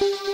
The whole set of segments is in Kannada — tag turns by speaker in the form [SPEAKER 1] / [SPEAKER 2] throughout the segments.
[SPEAKER 1] thank you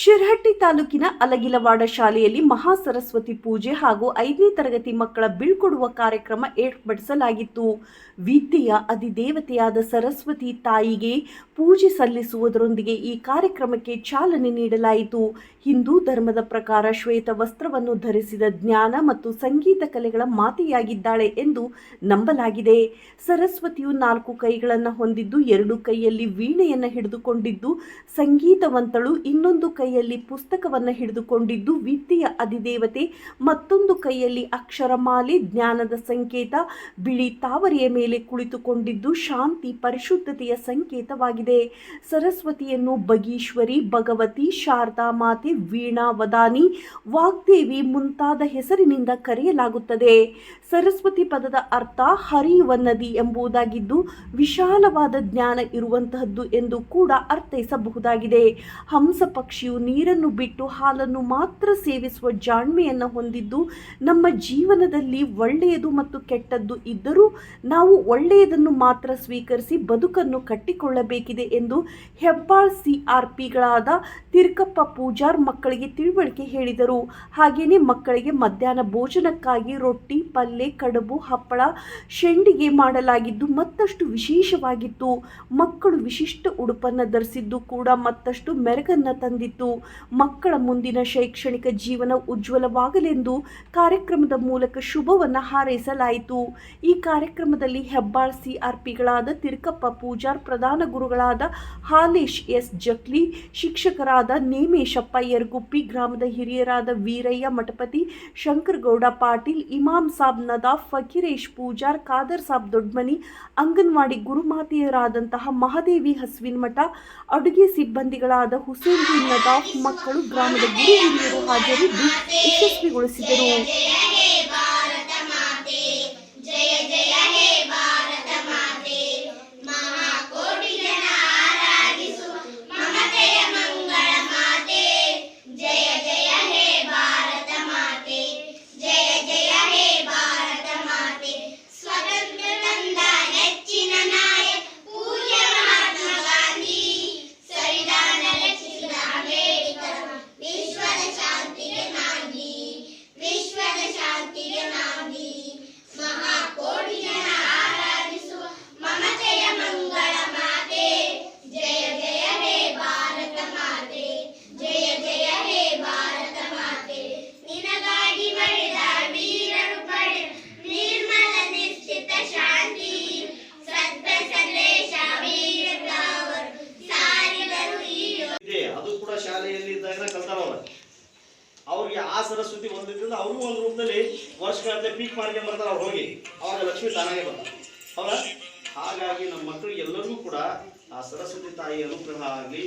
[SPEAKER 1] ಶಿರಹಟ್ಟಿ ತಾಲೂಕಿನ ಅಲಗಿಲವಾಡ ಶಾಲೆಯಲ್ಲಿ ಮಹಾ ಸರಸ್ವತಿ ಪೂಜೆ ಹಾಗೂ ಐದನೇ ತರಗತಿ ಮಕ್ಕಳ ಬೀಳ್ಕೊಡುವ ಕಾರ್ಯಕ್ರಮ ಏರ್ಪಡಿಸಲಾಗಿತ್ತು. ವಿದ್ಯೆಯ ಅಧಿದೇವತೆಯಾದ ಸರಸ್ವತಿ ತಾಯಿಗೆ ಪೂಜೆ ಸಲ್ಲಿಸುವುದರೊಂದಿಗೆ ಈ ಕಾರ್ಯಕ್ರಮಕ್ಕೆ ಚಾಲನೆ ನೀಡಲಾಯಿತು. ಹಿಂದೂ ಧರ್ಮದ ಪ್ರಕಾರ ಶ್ವೇತ ವಸ್ತ್ರವನ್ನು ಧರಿಸಿದ ಜ್ಞಾನ ಮತ್ತು ಸಂಗೀತ ಕಲೆಗಳ ಮಾತೆಯಾಗಿದ್ದಾಳೆ ಎಂದು ನಂಬಲಾಗಿದೆ. ಸರಸ್ವತಿಯು ನಾಲ್ಕು ಕೈಗಳನ್ನು ಹೊಂದಿದ್ದು, ಎರಡು ಕೈಯಲ್ಲಿ ವೀಣೆಯನ್ನು ಹಿಡಿದುಕೊಂಡಿದ್ದು, ಸಂಗೀತವಂತಳು ಇನ್ನೊಂದು ಕೈಯಲ್ಲಿ ಪುಸ್ತಕವನ್ನು ಹಿಡಿದುಕೊಂಡಿದ್ದು ವಿದ್ಯೆಯ ಅಧಿದೇವತೆ, ಮತ್ತೊಂದು ಕೈಯಲ್ಲಿ ಅಕ್ಷರಮಾಲೆ, ಜ್ಞಾನದ ಸಂಕೇತ, ಬಿಳಿ ತಾವರೆಯ ಮೇಲೆ ಕುಳಿತುಕೊಂಡಿದ್ದು ಶಾಂತಿ, ಪರಿಶುದ್ಧತೆಯ ಸಂಕೇತವಾಗಿದೆ. ಸರಸ್ವತಿಯನ್ನು ಬಗೀಶ್ವರಿ, ಭಗವತಿ, ಶಾರದಾ ಮಾತೆ, ವೀಣಾ ವದಾನಿ, ವಾಗ್ದೇವಿ ಮುಂತಾದ ಹೆಸರಿನಿಂದ ಕರೆಯಲಾಗುತ್ತದೆ. ಸರಸ್ವತಿ ಪದದ ಅರ್ಥ ಹರಿಯುವ ನದಿ ಎಂಬುದಾಗಿದ್ದು ವಿಶಾಲವಾದ ಜ್ಞಾನ ಇರುವಂತಹದ್ದು ಎಂದು ಕೂಡ ಅರ್ಥೈಸಬಹುದಾಗಿದೆ. ಹಂಸ ಪಕ್ಷಿಯು ನೀರನ್ನು ಬಿಟ್ಟು ಹಾಲನ್ನು ಮಾತ್ರ ಸೇವಿಸುವ ಜಾಣ್ಮೆಯನ್ನು ಹೊಂದಿದ್ದು, ನಮ್ಮ ಜೀವನದಲ್ಲಿ ಒಳ್ಳೆಯದು ಮತ್ತು ಕೆಟ್ಟದ್ದು ಇದ್ದರೂ ನಾವು ಒಳ್ಳೆಯದನ್ನು ಮಾತ್ರ ಸ್ವೀಕರಿಸಿ ಬದುಕನ್ನು ಕಟ್ಟಿಕೊಳ್ಳಬೇಕಿದೆ ಎಂದು ಹೆಬ್ಬಾಳ್ ಸಿಆರ್ಪಿಗಳಾದ ತಿರ್ಕಪ್ಪ ಪೂಜಾರ್ ಮಕ್ಕಳಿಗೆ ತಿಳುವಳಿಕೆ ಹೇಳಿದರು. ಹಾಗೆಯೇ ಮಕ್ಕಳಿಗೆ ಮಧ್ಯಾಹ್ನ ಭೋಜನಕ್ಕಾಗಿ ರೊಟ್ಟಿ ಪಲ್ಯ ಕಡುಬು, ಹಪ್ಪಳ, ಶೆಂಡಿಗೆ ಮಾಡಲಾಗಿದ್ದು ಮತ್ತಷ್ಟು ವಿಶೇಷವಾಗಿತ್ತು. ಮಕ್ಕಳು ವಿಶಿಷ್ಟ ಉಡುಪನ್ನು ಧರಿಸಿದ್ದು ಕೂಡ ಮತ್ತಷ್ಟು ಮೆರಗನ್ನು ತಂದಿತ್ತು. ಮಕ್ಕಳ ಮುಂದಿನ ಶೈಕ್ಷಣಿಕ ಜೀವನ ಉಜ್ವಲವಾಗಲೆಂದು ಕಾರ್ಯಕ್ರಮದ ಮೂಲಕ ಶುಭವನ್ನು ಹಾರೈಸಲಾಯಿತು. ಈ ಕಾರ್ಯಕ್ರಮದಲ್ಲಿ ಹೆಬ್ಬಾಳ್ ಸಿಆರ್ಪಿಗಳಾದ ತಿರುಕಪ್ಪ ಪೂಜಾರ್ ಪ್ರಧಾನ ಗುರುಗಳಾದ ಹಾಲೇಶ್ ಎಸ್ ಜಕ್ಲಿ, ಶಿಕ್ಷಕರಾದ ನೇಮೇಶಪ್ಪ ಯರ್ಗುಪ್ಪಿ, ಗ್ರಾಮದ ಹಿರಿಯರಾದ ವೀರಯ್ಯ ಮಠಪತಿ, ಶಂಕರಗೌಡ ಪಾಟೀಲ್, ಇಮಾಮ್ ಸಾಬ್ ನದಾಫ್, ಫಕೀರೇಶ್ ಪೂಜಾರ್, ಖಾದರ್ ಸಾಬ್ ದೊಡ್ಮನಿ, ಅಂಗನವಾಡಿ ಗುರುಮಾತೆಯರಾದಂತಹ ಮಹಾದೇವಿ ಹಸ್ವಿನ್ ಮಠ, ಅಡುಗೆ ಸಿಬ್ಬಂದಿಗಳಾದ ಹುಸೇನ್ ಮಕ್ಕಳು ಗ್ರಾಮದ ಗುರು ಹಿರಿಯರು ಹಾಜರಿದ್ದು ಯಶಸ್ವಿಗೊಳಿಸಿದರು.
[SPEAKER 2] ಅವ್ರಿಗೆ ಆ ಸರಸ್ವತಿ ಒಂದಿದ್ರಿಂದ ಅವರು ಒಂದು ರೂಪದಲ್ಲಿ ವರ್ಷಗಳಂತೆ ಪೀಕ್ ಮಾಡ್ಕೊಂಡು ಬರ್ತಾರೆ ಅವ್ರು ಹೋಗಿ. ಅವಾಗ ಲಕ್ಷ್ಮಿ ತಾನಾಗೆ ಬರ್ತಾರೆ ಹೌದಾ? ಹಾಗಾಗಿ ನಮ್ಮ ಮಕ್ಕಳು ಎಲ್ಲರಿಗೂ ಕೂಡ ಆ ಸರಸ್ವತಿ ತಾಯಿ ಅನುಗ್ರಹ ಆಗಲಿ,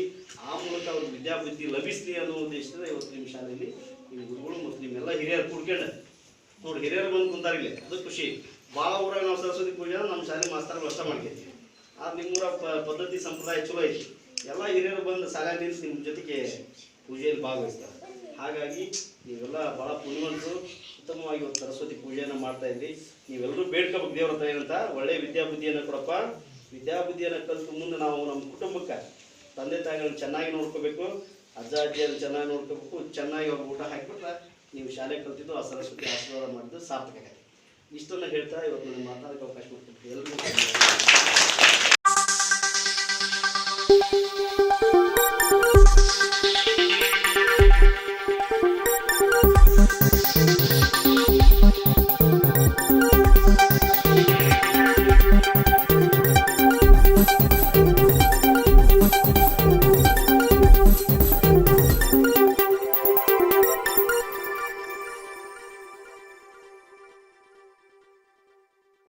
[SPEAKER 2] ಆ ಮೂಲಕ ಅವ್ರ ವಿದ್ಯಾಬುದ್ಧಿ ಲಭಿಸಲಿ ಅನ್ನೋ ಉದ್ದೇಶದಿಂದ ಇವತ್ತು ನಿಮ್ಮ ಶಾಲೆಯಲ್ಲಿ ನಿಮ್ಮ ಗುರುಗಳು ಮತ್ತು ನಿಮ್ಮೆಲ್ಲ ಹಿರಿಯರು ಕೂಡ್ಕೊಂಡ ನೋಡಿ, ಹಿರಿಯರು ಬಂದು ಕುಂತಾರಿಲ್ಲ ಅದು ಖುಷಿ. ಭಾಳ ಊರಾಗ ನಾವು ಸರಸ್ವತಿ ಪೂಜೆ ನಮ್ಮ ಶಾಲೆ ಮಾಸ್ತರ್ಗಳು ಅಷ್ಟ ಮಾಡ್ಕೊತೀವಿ ಆದ್ರೆ ನಿಮ್ಮೂರ ಪದ್ಧತಿ ಸಂಪ್ರದಾಯ ಚಲೋ ಐತಿ. ಎಲ್ಲ ಹಿರಿಯರು ಬಂದು ಸಾಲ ನಿಲ್ಲಿಸಿ ನಿಮ್ಮ ಜೊತೆಗೆ ಪೂಜೆಯಲ್ಲಿ ಭಾಗವಹಿಸ್ತಾರೆ. ಹಾಗಾಗಿ ನೀವೆಲ್ಲ ಭಾಳ ಪುಣ್ಯವಂತರು, ಉತ್ತಮವಾಗಿ ಒಂದು ಸರಸ್ವತಿ ಪೂಜೆಯನ್ನು ಮಾಡ್ತಾ ಇದ್ರಿ. ನೀವೆಲ್ಲರೂ ಬೇಡ್ಕೋಬೇಕು ದೇವ್ರ ಹತ್ರ ಏನಂತ, ಒಳ್ಳೆ ವಿದ್ಯಾಬುದ್ಧಿಯನ್ನು ಕೊಡಪ್ಪ. ವಿದ್ಯಾಬುದ್ಧಿಯನ್ನು ಕಲಿತು ಮುಂದೆ ನಾವು ನಮ್ಮ ಕುಟುಂಬಕ್ಕೆ, ತಂದೆ ತಾಯಿಗಳನ್ನ ಚೆನ್ನಾಗಿ ನೋಡ್ಕೋಬೇಕು, ಅಜ್ಜ, ಅಜ್ಜಿಯನ್ನು ಚೆನ್ನಾಗಿ ನೋಡ್ಕೋಬೇಕು, ಚೆನ್ನಾಗಿ ಅವ್ರಿಗೆ ಊಟ ಹಾಕಿಬಿಟ್ರೆ ನೀವು ಶಾಲೆ ಕಲ್ತಿದ್ದು ಆ ಸರಸ್ವತಿ ಆಶೀರ್ವಾದ ಮಾಡಿದ್ದು ಸಾರ್ಥಕ ಇಷ್ಟನ್ನು ಹೇಳ್ತಾ ಇವತ್ತು ನನಗೆ ಮಾತಾಡೋಕ್ಕೆ ಅವಕಾಶ ಮಾಡ್ತೀನಿ ಎಲ್ಲರಿಗೂ.